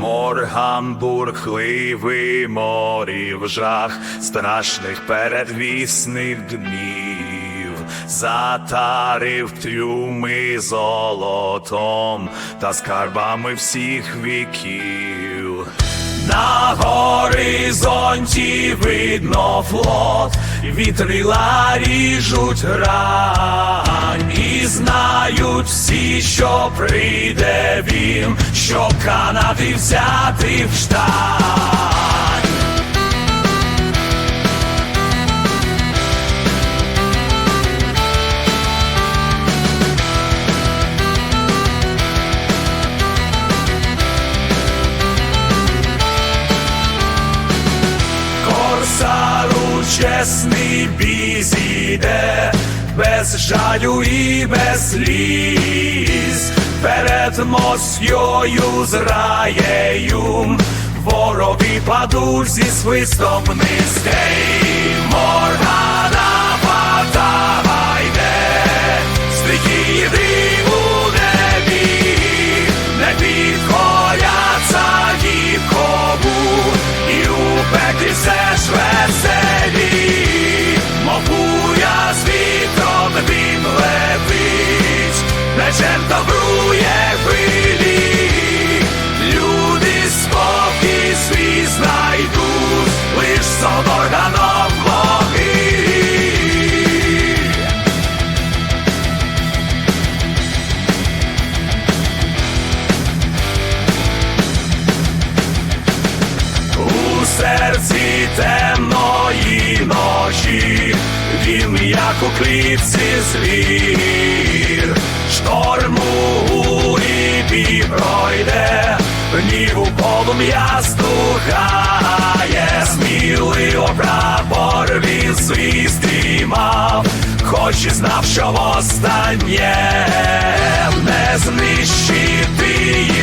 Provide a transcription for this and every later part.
Морган бурхливий морів жах страшних передвісних днів, затарив трюми золотом та скарбами всіх віків. На горизонті видно флот, вітрила ріжуть рань, і знають всі, що прийде він, щоб Канади взяти в штань. Чесний бій зійде, без жалю і без сліз, перед Москвою з раєю, вороги падуть зі свистом низький. Моргана Ватага йде, стихії мечем добрує хвилі, люди спокій свій знайдуть, лиш з органом могилі. У серці темної ночі він як у клітці звір, шторму і бій пройде, у полум'я стухає, сміливо прапор він свій стрімав, хоч і знав, що востаннє не знищити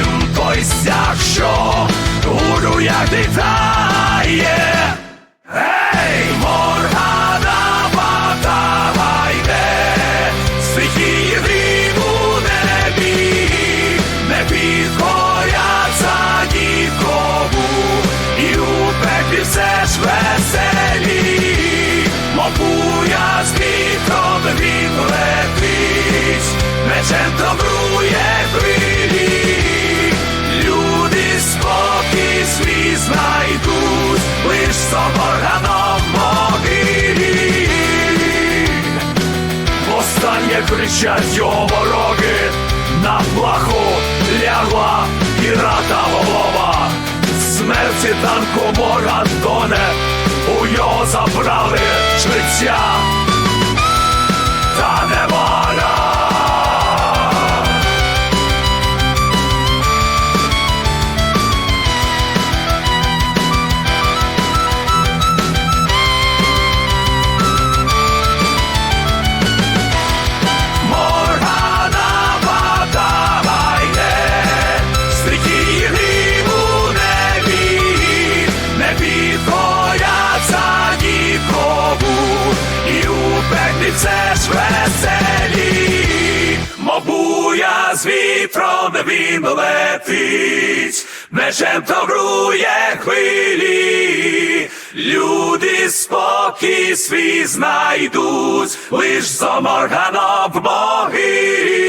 буря з вітром він летить, мечем добрує хвилі, люди спокій свій знайдуть, лиш соборганом могилі. Востаннє кричать його вороги, на плаху лягла пірата голова. Смерті танку Морган тоне, його забрали життя все ж веселі, мобуя з вітром він летить, мечем таврує хвилі, люди спокій свій знайдуть, лиш за Морганом в могилі.